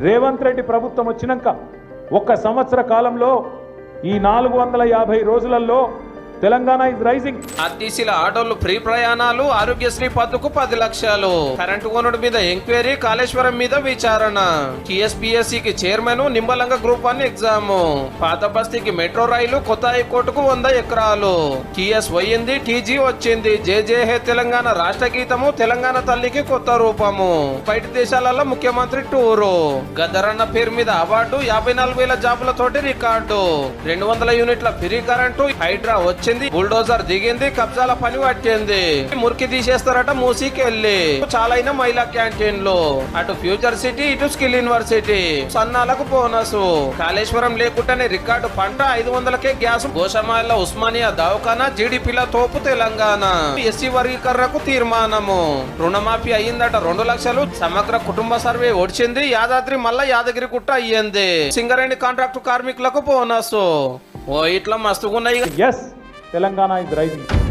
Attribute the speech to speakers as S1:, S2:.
S1: రేవంత్ రెడ్డి ప్రభుత్వం వచ్చినాక ఒక్క సంవత్సర కాలంలో ఈ నాలుగు వందల యాభై రోజులలో తెలంగాణ ఇస్ రైజింగ్
S2: ఆర్టీసీల ఆటోలు ఫ్రీ ప్రయాణాలు ఆరోగ్యశ్రీ పద్దుకు పది లక్షలు. కరెంటు ఓనర్ మీద ఎంక్వైరీ కాళేశ్వరం మీద విచారణ. టిఎస్పిఎస్సి కి చైర్మన్ నింబలంగ గ్రూప్ వన్ ఎగ్జామ్. పాత బస్తీకి మెట్రో రైలు కొత్త హైకోర్టుకు వంద ఎకరాలు. టిఎస్ పోయింది టీజీ వచ్చింది. జేజేహే తెలంగాణ రాష్ట్ర గీతము తెలంగాణ తల్లికి కొత్త రూపము. బయట దేశాలలో ముఖ్యమంత్రి టూరు. గదరన్న పేరు మీద అవార్డు యాభై నాలుగు వేల జాబులతోటి రికార్డు. రెండు వందల యూనిట్ల ఫ్రీ కరెంటు హైడ్రా వచ్చింది. బుల్డోజర్ దిగింది కబ్జాల పని పట్టింది. మురికి తీసేస్తారట మూసీకి వెళ్ళి చాలైన మహిళా క్యాంటీన్లు అటు ఫ్యూచర్ సిటీ ఇటు స్కిల్ యూనివర్సిటీ. సన్నాలకు బోనస్. కాళేశ్వరం లేకుండానే రికార్డు పంట ఐదు వందలకే గ్యాస్. గోషమాల ఉస్మానియా దవాఖానా జీడిపిల తోపు తెలంగాణ. ఎస్సీ వర్గీకరణకు తీర్మానము. రుణమాఫీ అయ్యిందట రెండు లక్షలు. సమగ్ర కుటుంబ సర్వే ఒడిచింది యాదాద్రి మళ్ళా యాదగిరి గుట్ట అయ్యింది. సింగరేణి కాంట్రాక్టు కార్మికులకు బోనస్. ఓ ఇట్లా మస్తుగున్నాయి.
S1: Yes Telangana is rising